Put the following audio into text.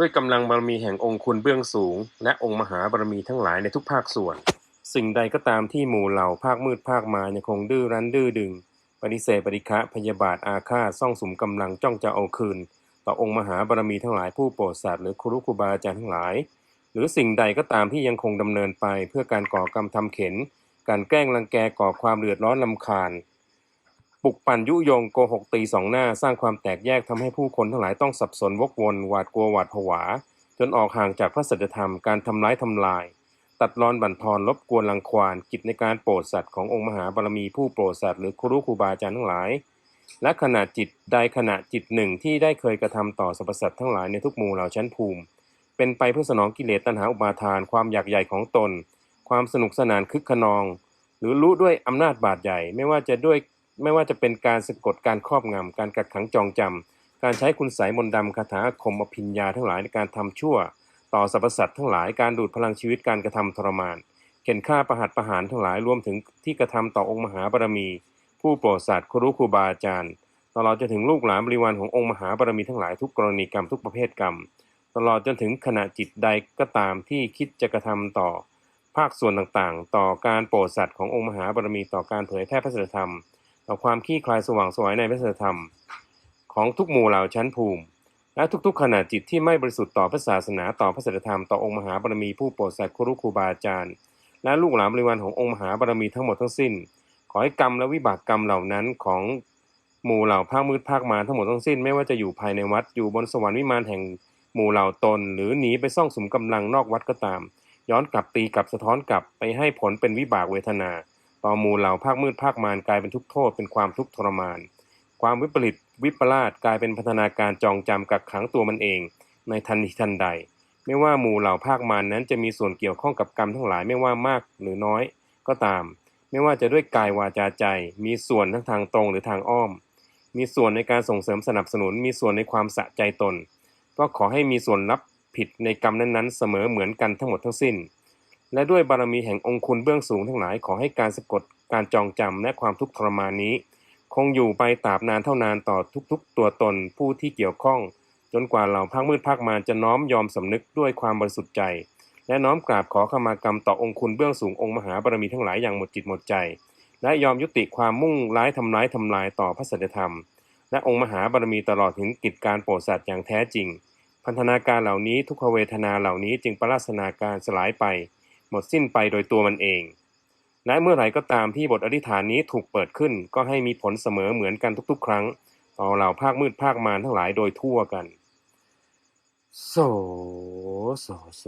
ด้วยกำลังบารมีแห่งองค์คุณเบื้องสูง และองค์มหาบารมีทั้งหลายในทุกภาคส่วน สิ่งใดก็ตามที่หมู่เหล่าภาคมืดภาคมายังคงดื้อรั้นดื้อดึง ปฏิเสธปฏิฆะพยาบาทอาฆาตซ่องสุมกำลังจ้องจะเอาคืน ต่อองค์มหาบารมีทั้งหลายผู้โปรดสัตว์หรือครูครูบาอาจารย์ทั้งหลาย หรือสิ่งใดก็ตามที่ยังคงดำเนินไปเพื่อการก่อกรรมทำเข็น การแกล้งรังแกก่อความเดือดร้อนลำคาญ ปลุกปั่นยุยงโกหกตีสองหน้าสร้างความแตกแยกทำให้ผู้คนทั้งหลายต้องสับสนวกวนหวาดกลัวหวาดผวา จนออกห่างจากพระสัจธรรมการทำร้ายทำลาย ตัดรอนบั่นทอนรบกวนรังควานกิจในการโปรดสัตว์ขององค์มหาบารมีผู้โปรดสัตว์หรือครูครูบาอาจารย์ทั้งหลาย และขณะจิตใดขณะจิตหนึ่งที่ได้เคยกระทำต่อสรรพสัตว์ทั้งหลายในทุกหมู่เหล่าชั้นภูมิ เป็นไปเพื่อสนองกิเลสตัณหาอุปาทานความอยากใหญ่ของตน ความสนุกสนานคึกขนอง หรือรู้ด้วยอำนาจบาดใหญ่ไม่ว่าจะด้วย ไม่ว่าจะเป็นการสะกดการครอบงำการกักขังจองจำการใช้คุณไสยมนต์ดำคาถาคมอภิญญาทั้งหลายในการทำชั่ว ต่อสรรพสัตว์ทั้งหลายการดูดพลังชีวิตการกระทำทรมาน เข็นฆ่าประหัตประหารทั้งหลายรวมถึงที่กระทำต่อองค์มหาบารมี ผู้โปรดสัตว์ครูครูบาอาจารย์ตลอดจนถึงลูกหลานบริวารขององค์มหาบารมีทั้งหลายทุกกรณีกรรมทุกประเภทกรรม ตลอดจนถึงขณะจิตใดก็ตามที่คิดจะกระทำต่อ ภาคส่วนต่างๆ ต่อการโปรดสัตว์ขององค์มหาบารมีต่อการเผยแพร่พระสัจธรรม ต่อความขี้คลายสว่างสวยในพระธรรม ของทุกหมู่เหล่าชั้นภูมิ และทุกๆขณะจิตที่ไม่บริสุทธิ์ต่อพระศาสนาต่อพระสัจธรรมต่อองค์มหาบารมีผู้โปรดสัตว์ครูครูบาอาจารย์ และลูกหลานบริวารขององค์มหาบารมีทั้งหมดทั้งสิ้น ขอให้กรรมและวิบากกรรมเหล่านั้นของหมู่เหล่าภาคมืดภาคมารทั้งหมดทั้งสิ้นไม่ว่าจะอยู่ภายในวัดอยู่บนสวรรค์วิมานแห่งหมู่เหล่าตน หรือหนีไปซ่องสุมกำลังนอกวัดก็ตาม ย้อนกลับตีกลับสะท้อนกลับไปให้ผลเป็นวิบากเวทนา ต่อหมู่เหล่าภาคมืดภาคมารกลายเป็นทุกโทษเป็นความทุกข์ทรมาน ความวิปริตวิปลาสกลายเป็นพัฒนาการจองจำกักขังตัวมันเอง ในทันทีทันใด ไม่ว่าหมู่เหล่าภาคมารนั้นจะมีส่วนเกี่ยวข้องกับกรรมทั้งหลายไม่ว่ามากหรือน้อยก็ตาม ไม่ว่าจะด้วยกายวาจาใจ มีส่วนทั้งทางตรงหรือทางอ้อม มีส่วนในการส่งเสริมสนับสนุน มีส่วนในความสะใจตน ก็ขอให้มีส่วนรับผิดในกรรมนั้นๆ เสมอเหมือนกันทั้งหมดทั้งสิ้น และด้วยบารมีแห่งองค์คุณเบื้องสูงทั้งหลายขอให้การสะกดการจองจำและความทุกข์ทรมานนี้ คงอยู่ไปตราบนานเท่านานต่อทุกๆ ตัวตนผู้ที่เกี่ยวข้อง จนกว่าเหล่าภาคมืดภาคมารจะน้อมยอมสำนึกด้วยความบริสุทธิ์ใจ และน้อมกราบขอขมากรรมต่อองค์คุณเบื้องสูงองค์มหาบารมีทั้งหลายอย่างหมดจิตหมดใจ และยอมยุติความมุ่งร้ายทำร้ายทำลายต่อพระสัจธรรม และองค์มหาบารมีตลอดถึงกิจการโปรดสัตว์อย่างแท้จริง พันธนาการเหล่านี้ทุกขเวทนาเหล่านี้จึงประลาสนาการสลายไป หมดสิ้นไปโดยตัวมันเอง และเมื่อไหร่ก็ตามที่บทอธิษฐานนี้ถูกเปิดขึ้น ก็ให้มีผลเสมอเหมือนกันทุก ๆ ครั้งต่อเหล่าภาคมืดภาคมารทั้งหลายโดยทั่วกัน โส โส โส